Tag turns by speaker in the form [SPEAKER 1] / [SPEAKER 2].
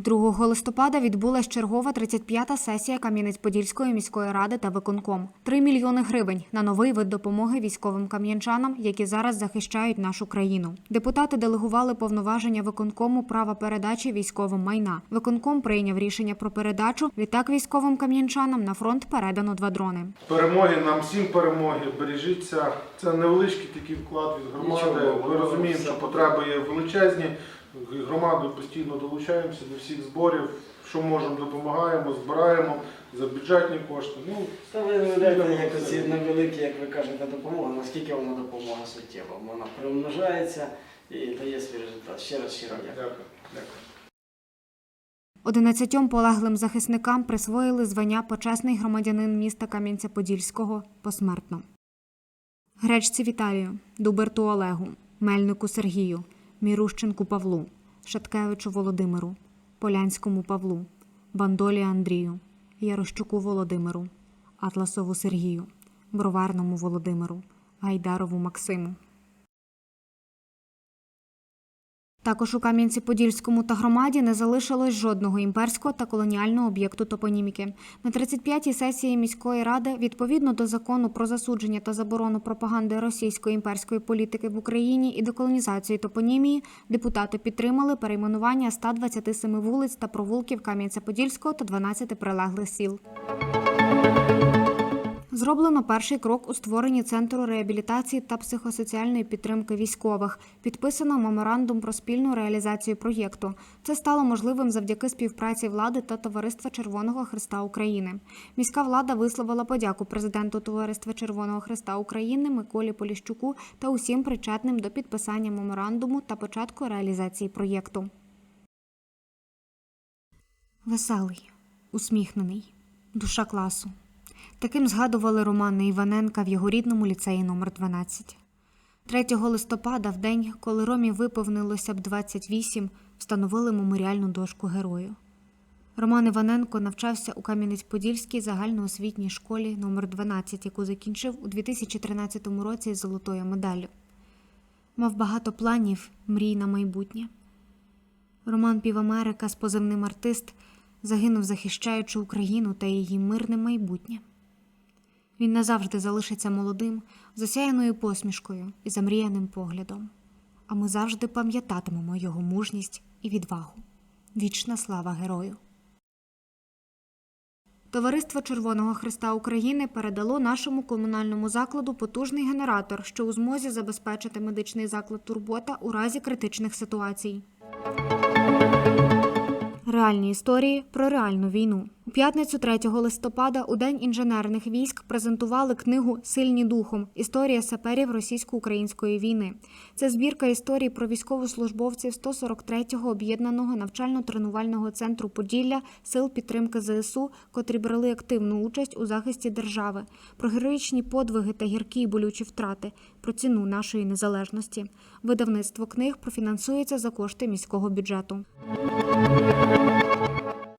[SPEAKER 1] 2 листопада відбулась чергова 35-та сесія Кам'янець-Подільської міської ради та виконком. 3 мільйони гривень на новий вид допомоги військовим кам'янчанам, які зараз захищають нашу країну. Депутати делегували повноваження виконкому права передачі військовим майна. Виконком прийняв рішення про передачу. Відтак військовим кам'янчанам на фронт передано два дрони.
[SPEAKER 2] Перемоги нам всім перемоги. Бережіться. Це невеличкий такий вклад від громади. Ми розуміємо, що потреби є величезні. Громадою постійно долучаємося до всіх зборів. Що можемо, допомагаємо, збираємо за бюджетні кошти. Ну
[SPEAKER 3] Та ви уявляєте, як оці невеликі, як ви кажете, допомога, наскільки вона допомога суттєва. Вона примножається і дає свій результат. Ще раз щиро дякую.
[SPEAKER 2] дякую. дякую.
[SPEAKER 1] 11 полеглим захисникам присвоїли звання почесний громадянин міста Кам'янця-Подільського посмертно. Гречці Віталію, Дуберту Олегу, Мельнику Сергію, Мірущенку Павлу, Шаткевичу Володимиру, Полянському Павлу, Бандолі Андрію, Ярощуку Володимиру, Атласову Сергію, Броварному Володимиру, Гайдарову Максиму. Також у Кам'янці-Подільському та громаді не залишилось жодного імперського та колоніального об'єкту топоніміки. На 35-й сесії міської ради, відповідно до закону про засудження та заборону пропаганди російської імперської політики в Україні і деколонізацію топонімії, депутати підтримали перейменування 127 вулиць та провулків Кам'янця-Подільського та 12 прилеглих сіл. Зроблено перший крок у створенні центру реабілітації та психосоціальної підтримки військових. Підписано меморандум про спільну реалізацію проєкту. Це стало можливим завдяки співпраці влади та Товариства Червоного Христа України. Міська влада висловила подяку президенту Товариства Червоного Христа України Миколі Поліщуку та усім причетним до підписання меморандуму та початку реалізації проєкту. Веселий, усміхнений, душа класу. Таким згадували Романа Іваненка в його рідному ліцеї номер 12 3 листопада, в день, коли Ромі виповнилося б 28, встановили меморіальну дошку герою. Роман Іваненко навчався у Кам'янець-Подільській загальноосвітній школі номер 12 яку закінчив у 2013 році з золотою медаллю. Мав багато планів, мрій на майбутнє. Роман Півамерика з позивним артист загинув, захищаючи Україну та її мирне майбутнє. Він назавжди залишиться молодим, засяяною посмішкою і замріяним поглядом. А ми завжди пам'ятатимемо його мужність і відвагу. Вічна слава герою. Товариство Червоного Христа України передало нашому комунальному закладу потужний генератор, що у змозі забезпечити медичний заклад турбота у разі критичних ситуацій. Реальні історії про реальну війну. У п'ятницю 3 листопада, у День інженерних військ, презентували книгу Сильні духом. Історія саперів російсько-української війни. Це збірка історій про військовослужбовців 143-го об'єднаного навчально-тренувального центру Поділля сил підтримки ЗСУ, котрі брали активну участь у захисті держави, про героїчні подвиги та гіркі й болючі втрати, про ціну нашої незалежності. Видавництво книг профінансується за кошти міського бюджету.